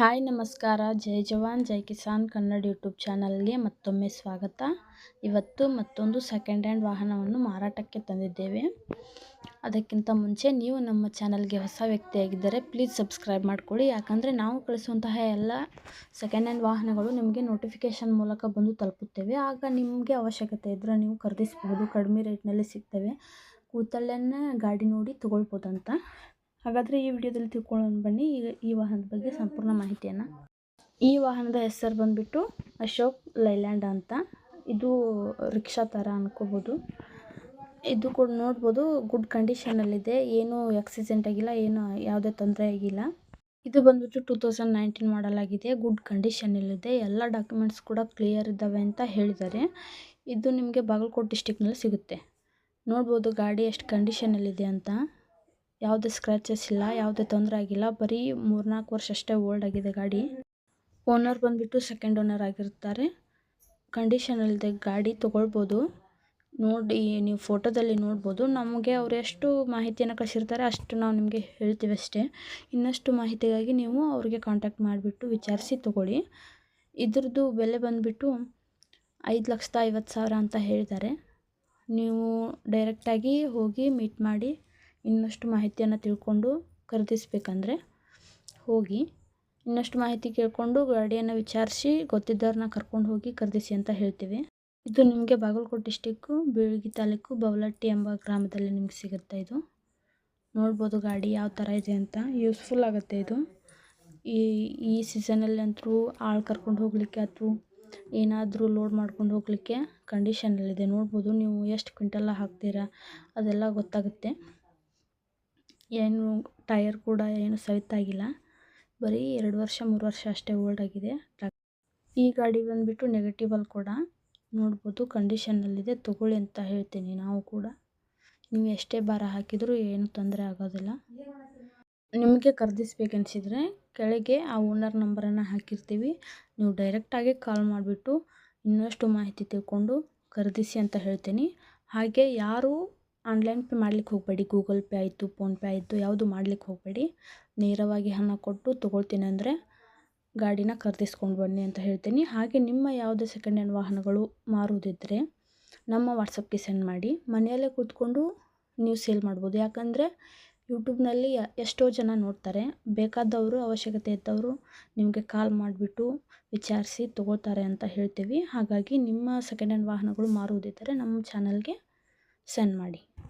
Hi, ನಮಸ್ಕಾರ. ಜೈ ಜವಾನ್, ಜೈ Kisan Kannada YouTube ಚಾನಲ್ಗೆ ಮತ್ತೊಮ್ಮೆ ಸ್ವಾಗತ. ಇವತ್ತು ಮತ್ತೊಂದು ಸೆಕೆಂಡ್ ಹ್ಯಾಂಡ್ ವಾಹನವನ್ನು ಮಾರಾಟಕ್ಕೆ ತಂದಿದ್ದೇವೆ. ಅದಕ್ಕಿಂತ ಮುಂಚೆ ನೀವು ನಮ್ಮ ಚಾನಲ್ಗೆ ಹೊಸ ವ್ಯಕ್ತಿಯಾಗಿದ್ದರೆ ಪ್ಲೀಸ್ ಸಬ್ಸ್ಕ್ರೈಬ್ ಮಾಡಿಕೊಳ್ಳಿ. ಯಾಕಂದರೆ ನಾವು ಕಳಿಸುವಂತಹ ಎಲ್ಲ ಸೆಕೆಂಡ್ ಹ್ಯಾಂಡ್ ವಾಹನಗಳು ನಿಮಗೆ ನೋಟಿಫಿಕೇಷನ್ ಮೂಲಕ ಬಂದು ತಲುಪುತ್ತೇವೆ. ಆಗ ನಿಮಗೆ ಅವಶ್ಯಕತೆ ಇದ್ದರೆ ನೀವು ಖರೀದಿಸಬಹುದು. ಕಡಿಮೆ ರೇಟ್ನಲ್ಲಿ ಸಿಗ್ತವೆ. ಕೂತಲ್ಲೇ ಗಾಡಿ ನೋಡಿ ತೊಗೊಳ್ಬೋದಂತ. ಹಾಗಾದರೆ ಈ ವಿಡಿಯೋದಲ್ಲಿ ತಿಳ್ಕೊಳ್ಳೋಣ ಬನ್ನಿ. ಈಗ ಈ ವಾಹನದ ಬಗ್ಗೆ ಸಂಪೂರ್ಣ ಮಾಹಿತಿಯನ್ನು. ಈ ವಾಹನದ ಹೆಸರು ಬಂದುಬಿಟ್ಟು ಅಶೋಕ್ ಲೈಲ್ಯಾಂಡ್ ಅಂತ. ಇದು ರಿಕ್ಷಾ ಥರ ಅನ್ಕೋಬೋದು. ಇದು ಕೂಡ ನೋಡ್ಬೋದು, ಗುಡ್ ಕಂಡೀಷನಲ್ಲಿದೆ ಏನೂ ಆಕ್ಸಿಡೆಂಟ್ ಆಗಿಲ್ಲ, ಏನು ಯಾವುದೇ ತೊಂದರೆ ಆಗಿಲ್ಲ. ಇದು ಬಂದ್ಬಿಟ್ಟು ಟೂ ತೌಸಂಡ್ ನೈನ್ಟೀನ್ ಮಾಡಲ್ ಆಗಿದೆ. ಗುಡ್ ಕಂಡೀಷನಲ್ಲಿದೆ ಎಲ್ಲ ಡಾಕ್ಯುಮೆಂಟ್ಸ್ ಕೂಡ ಕ್ಲಿಯರ್ ಇದ್ದಾವೆ ಅಂತ ಹೇಳಿದ್ದಾರೆ. ಇದು ನಿಮಗೆ ಬಾಗಲಕೋಟೆ ಡಿಸ್ಟಿಕ್ನಲ್ಲಿ ಸಿಗುತ್ತೆ. ನೋಡ್ಬೋದು ಗಾಡಿ ಎಷ್ಟು ಕಂಡೀಷನಲ್ಲಿದೆ ಅಂತ. ಯಾವುದೇ ಸ್ಕ್ರ್ಯಾಚಸ್ ಇಲ್ಲ ಯಾವುದೇ ತೊಂದರೆ ಆಗಿಲ್ಲ. ಬರೀ ಮೂರ್ನಾಲ್ಕು ವರ್ಷ ಅಷ್ಟೇ ಓಲ್ಡ್ ಆಗಿದೆ ಗಾಡಿ. ಓನರ್ ಬಂದುಬಿಟ್ಟು ಸೆಕೆಂಡ್ ಓನರ್ ಆಗಿರ್ತಾರೆ ಕಂಡೀಷನಲ್ಲಿದೆ ಗಾಡಿ ತೊಗೊಳ್ಬೋದು. ನೋಡಿ, ನೀವು ಫೋಟೋದಲ್ಲಿ ನೋಡ್ಬೋದು. ನಮಗೆ ಅವರು ಎಷ್ಟು ಮಾಹಿತಿಯನ್ನು ಕಳಿಸಿರ್ತಾರೆ ಅಷ್ಟು ನಾವು ನಿಮಗೆ ಹೇಳ್ತೀವಿ ಅಷ್ಟೇ. ಇನ್ನಷ್ಟು ಮಾಹಿತಿಗಾಗಿ ನೀವು ಅವ್ರಿಗೆ ಕಾಂಟ್ಯಾಕ್ಟ್ ಮಾಡಿಬಿಟ್ಟು ವಿಚಾರಿಸಿ ತೊಗೊಳ್ಳಿ. ಇದ್ರದ್ದು ಬೆಲೆ ಬಂದುಬಿಟ್ಟು ಐದು ಲಕ್ಷದ ಐವತ್ತು ಸಾವಿರ ಅಂತ ಹೇಳಿದ್ದಾರೆ. ನೀವು ಡೈರೆಕ್ಟಾಗಿ ಹೋಗಿ ಮೀಟ್ ಮಾಡಿ ಇನ್ನಷ್ಟು ಮಾಹಿತಿಯನ್ನು ತಿಳ್ಕೊಂಡು ಖರೀದಿಸ್ಬೇಕಂದ್ರೆ ಹೋಗಿ ಇನ್ನಷ್ಟು ಮಾಹಿತಿ ಕೇಳಿಕೊಂಡು ಗಾಡಿಯನ್ನು ವಿಚಾರಿಸಿ ಗೊತ್ತಿದ್ದವ್ರನ್ನ ಕರ್ಕೊಂಡು ಹೋಗಿ ಖರೀದಿಸಿ ಅಂತ ಹೇಳ್ತೀವಿ. ಇದು ನಿಮಗೆ ಬಾಗಲಕೋಟೆ ಡಿಸ್ಟಿಕ್ಕು ಬೀಳ್ಗಿ ತಾಲೂಕು, ಬವಲಟ್ಟಿ ಎಂಬ ಗ್ರಾಮದಲ್ಲಿ ನಿಮ್ಗೆ ಸಿಗುತ್ತೆ ಇದು. ನೋಡ್ಬೋದು ಗಾಡಿ ಯಾವ ಥರ ಇದೆ ಅಂತ. ಯೂಸ್ಫುಲ್ ಆಗುತ್ತೆ ಇದು. ಈ ಈ ಸೀಸನಲ್ಲಿ ಅಂತೂ ಆಳು ಕರ್ಕೊಂಡು ಹೋಗಲಿಕ್ಕೆ ಅಥವಾ ಏನಾದರೂ ಲೋಡ್ ಮಾಡ್ಕೊಂಡು ಹೋಗಲಿಕ್ಕೆ ಕಂಡೀಷನಲ್ಲಿದೆ ನೋಡ್ಬೋದು ನೀವು ಎಷ್ಟು ಕ್ವಿಂಟಲ್ಲ ಹಾಕ್ತೀರಾ ಅದೆಲ್ಲ ಗೊತ್ತಾಗುತ್ತೆ. ಏನು ಟಯರ್ ಕೂಡ ಏನು ಸವಿತಾಗಿಲ್ಲ. ಬರೀ ಎರಡು ವರ್ಷ, ಮೂರು ವರ್ಷ ಅಷ್ಟೇ ಓಲ್ಡ್ ಆಗಿದೆ. ಈ ಗಾಡಿ ಬಂದುಬಿಟ್ಟು ನೆಗೆಟಿವಲ್ಲಿ ಕೂಡ. ನೋಡ್ಬೋದು ಕಂಡೀಷನ್ನಲ್ಲಿದೆ ತೊಗೊಳ್ಳಿ ಅಂತ ಹೇಳ್ತೀನಿ ನಾವು ಕೂಡ. ನೀವು ಎಷ್ಟೇ ಭಾರ ಹಾಕಿದರೂ ಏನು ತೊಂದರೆ ಆಗೋದಿಲ್ಲ. ನಿಮಗೆ ಖರೀದಿಸ್ಬೇಕನ್ಸಿದ್ರೆ ಕೆಳಗೆ ಆ ಓನರ್ ನಂಬರನ್ನು ಹಾಕಿರ್ತೀವಿ. ನೀವು ಡೈರೆಕ್ಟಾಗಿ ಕಾಲ್ ಮಾಡಿಬಿಟ್ಟು ಇನ್ನಷ್ಟು ಮಾಹಿತಿ ತಿಳ್ಕೊಂಡು ಖರೀದಿಸಿ ಅಂತ ಹೇಳ್ತೀನಿ. ಹಾಗೆ ಯಾರು ಆನ್ಲೈನ್ ಪೇ ಮಾಡ್ಲಿಕ್ಕೆ ಹೋಗಬೇಡಿ. ಗೂಗಲ್ ಪೇ ಆಯಿತು ಫೋನ್ಪೇ ಆಯಿತು, ಯಾವುದು ಮಾಡ್ಲಿಕ್ಕೆ ಹೋಗಬೇಡಿ. ನೇರವಾಗಿ ಹಣ ಕೊಟ್ಟು ತೊಗೊಳ್ತೀನಿ ಅಂದರೆ ಗಾಡಿನ ಖರೀದಿಸ್ಕೊಂಡು ಬನ್ನಿ ಅಂತ ಹೇಳ್ತೀನಿ. ಹಾಗೆ ನಿಮ್ಮ ಯಾವುದೇ ಸೆಕೆಂಡ್ ಹ್ಯಾಂಡ್ ವಾಹನಗಳು ಮಾರುವುದಿದ್ದರೆ ನಮ್ಮ ವಾಟ್ಸಪ್ಗೆ ಸೆಂಡ್ ಮಾಡಿ. ಮನೆಯಲ್ಲೇ ಕೂತ್ಕೊಂಡು ನೀವು ಸೇಲ್ ಮಾಡ್ಬೋದು. ಯಾಕಂದರೆ ಯೂಟ್ಯೂಬ್ನಲ್ಲಿ ಎಷ್ಟೋ ಜನ ನೋಡ್ತಾರೆ. ಬೇಕಾದವರು, ಅವಶ್ಯಕತೆ ಇದ್ದವರು ನಿಮಗೆ ಕಾಲ್ ಮಾಡಿಬಿಟ್ಟು ವಿಚಾರಿಸಿ ತೊಗೊಳ್ತಾರೆ ಅಂತ ಹೇಳ್ತೀವಿ. ಹಾಗಾಗಿ ನಿಮ್ಮ ಸೆಕೆಂಡ್ ಹ್ಯಾಂಡ್ ವಾಹನಗಳು ಮಾರುವುದಿದ್ದರೆ ನಮ್ಮ ಚಾನಲ್ಗೆ ಸೆಂಡ್ ಮಾಡಿ.